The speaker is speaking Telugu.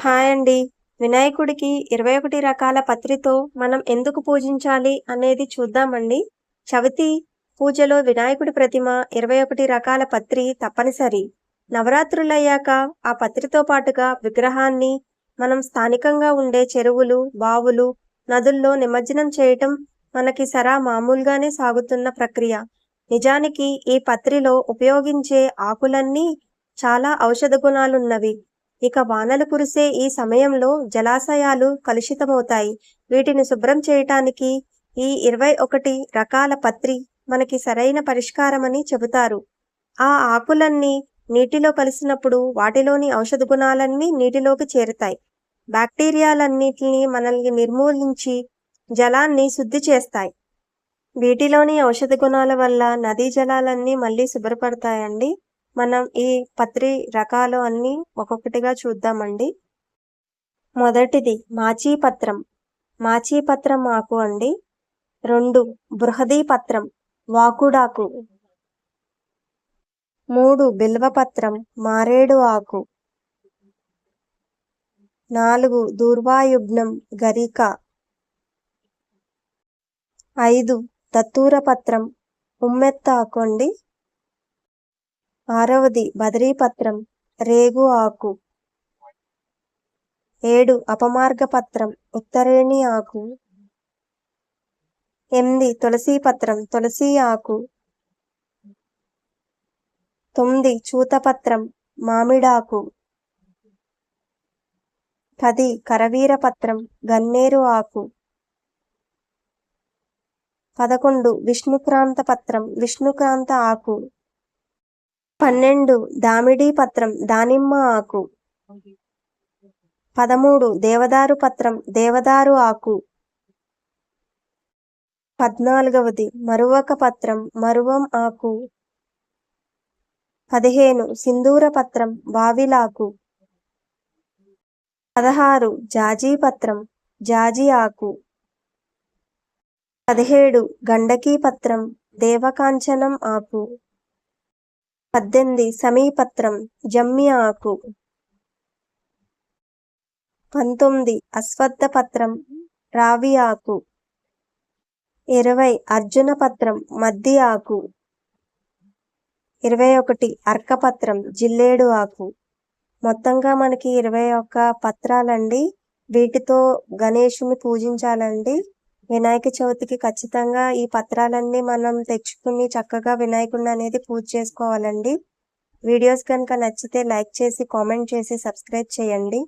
హాయ్ అండి. వినాయకుడికి ఇరవై ఒకటి రకాల పత్రితో మనం ఎందుకు పూజించాలి అనేది చూద్దామండి. చవితి పూజలో వినాయకుడి ప్రతిమ ఇరవై ఒకటి రకాల పత్రి తప్పనిసరి. నవరాత్రులయ్యాక ఆ పత్రితో పాటుగా విగ్రహాన్ని మనం స్థానికంగా ఉండే చెరువులు బావులు నదుల్లో నిమజ్జనం చేయటం మనకి సరా మామూలుగానే సాగుతున్న ప్రక్రియ. నిజానికి ఈ పత్రిలో ఉపయోగించే ఆకులన్నీ చాలా ఔషధ గుణాలున్నవి. ఇక వానలు కురిసే ఈ సమయంలో జలాశయాలు కలుషితమవుతాయి. వీటిని శుభ్రం చేయటానికి ఈ ఇరవై ఒకటి రకాల పత్రి మనకి సరైన పరిష్కారమని చెబుతారు. ఆ ఆకులన్నీ నీటిలో కలిసినప్పుడు వాటిలోని ఔషధ గుణాలన్నీ నీటిలోకి చేరుతాయి. బ్యాక్టీరియాలన్నిటిని మనల్ని నిర్మూలించి జలాన్ని శుద్ధి చేస్తాయి. వీటిలోని ఔషధ గుణాల వల్ల నదీ జలాలన్నీ మళ్ళీ శుభ్రపడతాయండి. మనం ఈ పత్రి రకాలు అన్ని ఒక్కొక్కటిగా చూద్దామండి. మొదటిది మాచీపత్రం. మాచీపత్రం ఆకు అండి. రెండు బృహదీ పత్రం వాకుడాకు. మూడు బిల్వపత్రం మారేడు ఆకు. నాలుగు దూర్వాయుగ్నం గరిక. ఐదు దత్తూరపత్రం ఉమ్మెత్త ఆకు అండి. ఆరవది బదరీపత్రం రేగు ఆకు. ఏడు అపమార్గపత్రం ఉత్తరేణి ఆకు. ఎనిమిది తులసి పత్రం తులసి ఆకు. తొమ్మిది చూతపత్రం మామిడాకు. పది కరవీరపత్రం గన్నేరు ఆకు. పదకొండు విష్ణుక్రాంత పత్రం విష్ణుక్రాంత ఆకు. పన్నెండు. దామిడి పత్రం. దానిమ్మ ఆకు. పదమూడు. దేవదారు పత్రం. దేవదారు ఆకు. పద్నాలుగవది. మరువక పత్రం. మరువం ఆకు. పదిహేను. సింధూర పత్రం. వావిలాకు పదహారు. జాజీ పత్రం. జాజి ఆకు. పదిహేడు. గండకీ పత్రం. దేవకాంచనం ఆకు. పద్దెనిమిది సమీపత్రం జమ్మి ఆకు పంతొమ్మిది అశ్వత్థ పత్రం రావి ఆకు ఇరవై అర్జున పత్రం మద్ది ఆకు ఇరవై ఒకటి అర్కపత్రం జిల్లేడు ఆకు. మొత్తంగా మనకి ఇరవై ఒక్క పత్రాలండి. వీటితో గణేషుని పూజించాలండి. వినాయక చవితికి ఖచ్చితంగా ఈ పత్రాలన్నీ మనం తెచ్చుకుని చక్కగా వినాయకుడిని అనేది పూజ చేసుకోవాలండి. వీడియోస్ కనుక నచ్చితే లైక్ చేసి కామెంట్ చేసి సబ్స్క్రైబ్ చేయండి.